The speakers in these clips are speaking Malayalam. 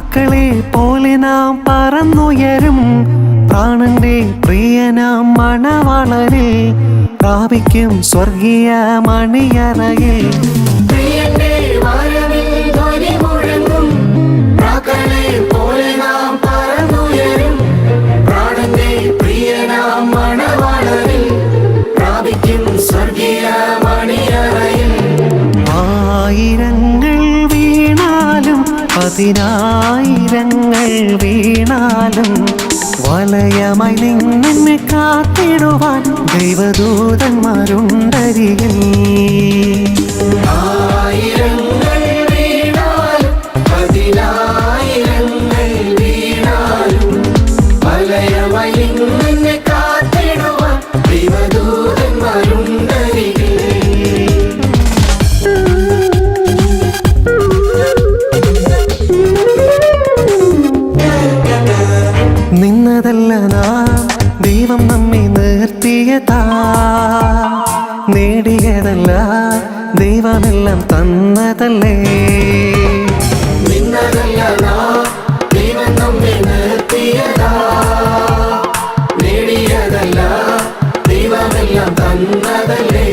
പ്രാക്കളെ പോലെ നാം പറന്നുയരും. പ്രാണന്റെ പ്രിയനാം മണവാളരെ പ്രാപിക്കും സ്വർഗീയ മണിയറയിൽ. പ്രിയന്റെ പതിനായിരങ്ങൾ വീണാലും വലയമായി നിന്നെ കാത്തിടുവാൻ ദൈവദൂതന്മാരുണ്ടരികിൽ. ആയിരങ്ങൾ വീണാലും പതിനായിരങ്ങൾ വീണാലും വലയമായി നിന്നെ നിർത്തിയതാ നേടിയതല്ല ദൈവമെല്ലാം തന്നതല്ലേ? നിന്നതല്ല ദൈവം നമ്മെ നിർത്തിയതാ. നേടിയതല്ല ദൈവമെല്ലാം തന്നതല്ലേ?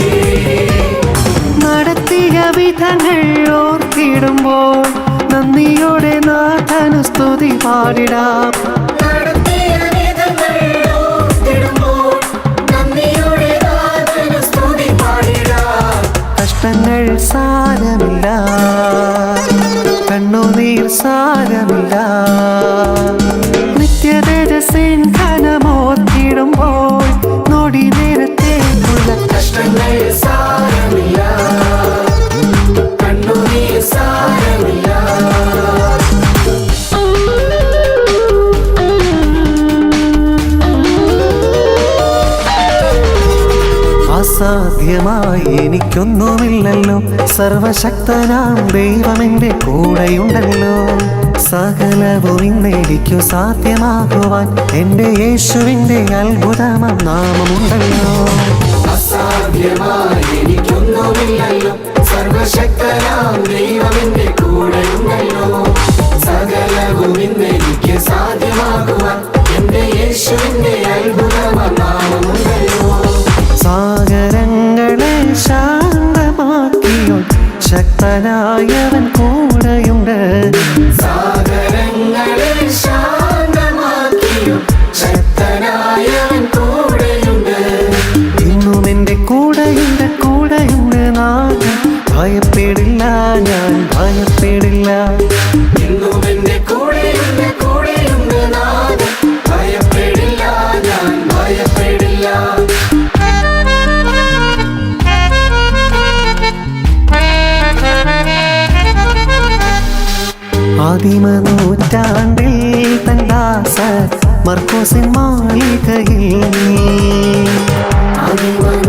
നടത്തിയ വിധങ്ങൾ ഓർത്തിടുമ്പോൾ നന്ദിയോടെ നാഥനു സ്തുതി പാടിടാം. സാരമില്ല നിത്യതേജസ്സിൻ ഘനമോർത്തിടുമ്പോൾ അസാധ്യമായി എനിക്കൊന്നുമില്ലല്ലോ. സർവശക്തനാം ദൈവമെന്റെ കൂടെയുണ്ടല്ലോ. സകലവും ഇന്നെനിക്കു സാധ്യമാകുവാൻ എന്റെ യേശുവിന്റെ അത്ഭുതമാം നാമമുണ്ടല്ലോ. അസാധ്യമായി എനിക്കൊന്നുമില്ലല്ലോ. സർവശക്തനാം ശക്തനായവൻ കൂടെയുണ്ട്. സാഗരങ്ങളെ ശാന്തമാക്കിയും ശക്തനായവൻ കൂടെയുണ്ട്. ഇന്നും എന്റെ കൂടെയുണ്ട് കൂടെയുണ്ട് നാഥൻ. ഭയപ്പെടില്ല ഞാൻ ഭയപ്പെടില്ല. ഇന്നും എന്റെ കൂടെയുണ്ട് ആദിമ നൂറ്റാണ്ടിൽ തല്ലാസ മർക്കോസിൻ മാളികയിൽ നൂറ്റാണ്ടിൽ